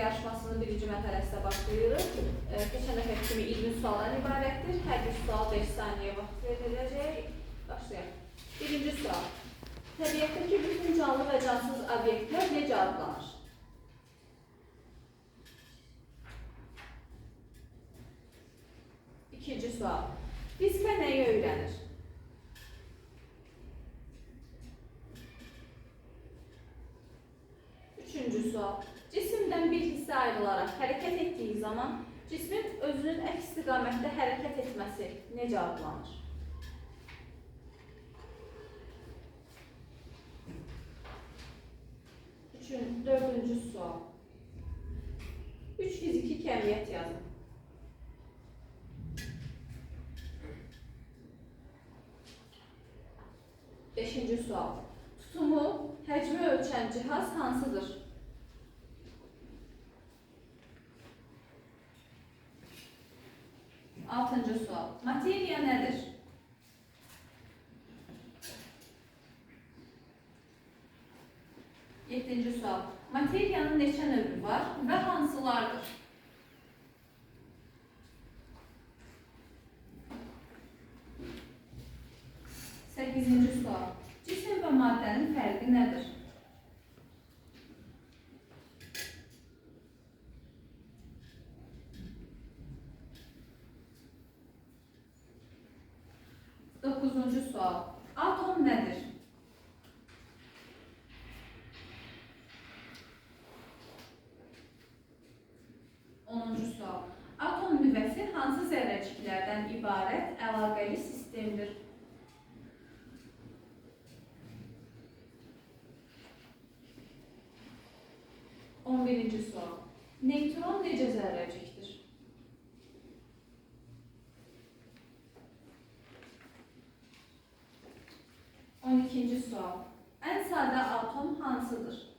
yarışmasının birinci mərhələsində başlayırıq. Keçən dəfə kimi 20 sualdan ibarətdir. Hər bir sual 5 saniyə vaxt veriləcək. Başlayaq. Birinci sual. Təbiətdəki bütün canlı və cansız obyektlər necə adlanır? İkinci sual. Üçüncü sual. Cisimdən bir hissə ayrılaraq hərəkət etdiyi zaman cismin özünün əks istiqamətdə hərəkət etməsi necə adlanır? Üçün, dördüncü sual. Üç fiziki kəmiyyət yazın. Beşinci sual. Tutumu, həcmi ölçən cihaz hansıdır? Altıncı sual. Materiya nədir? Yeddinci sual. Materiyanın neçə növü var və hansılardır? Səkkizinci sual. Cisim və maddənin fərqi nədir? Dokuzuncu sual. Atom nədir? Onuncu sual. Atom nüvəsi hansı zərrəciklərdən ibarət əlaqəli sistemdir? 11. sual. Neytron necə zərrəcikdir? On ikinci sual. En sade atom hansıdır?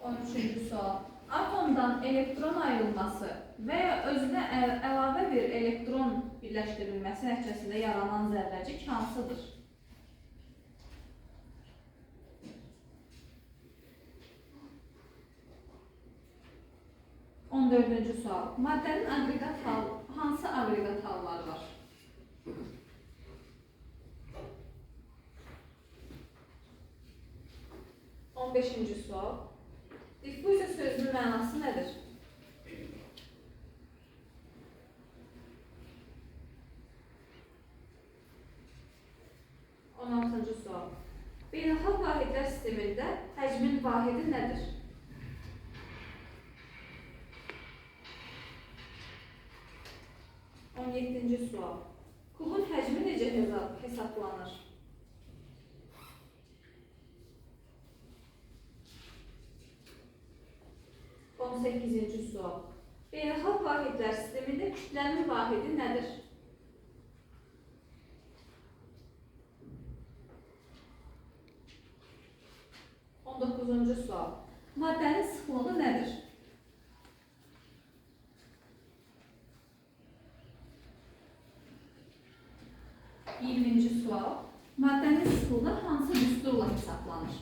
On üçüncü sual. Atomdan elektron ayrılması veya özünə əl- əlavə bir elektron birləşdirilməsi nəticəsində yaranan zərrəcik hansıdır? On dördüncü sual. Maddənin aqreqat hal, hansı aqreqat halları var? On beşinci sual. Diffuziya sözünün mənası nədir? 16-cı sual. Beynəlxalq vahidlər sistemində həcmin vahidi nədir? On yeddinci sual. Kubun həcmi necə hesab hesablanır? On səkkizinci sual. Beynəlxalq vahidlər sistemində kütlənin vahidi nədir? 19-cu sual. Maddənin sıxlığı nədir? Yirminci sual. Maddənin sıxlığı hansı düsturla hesablanır?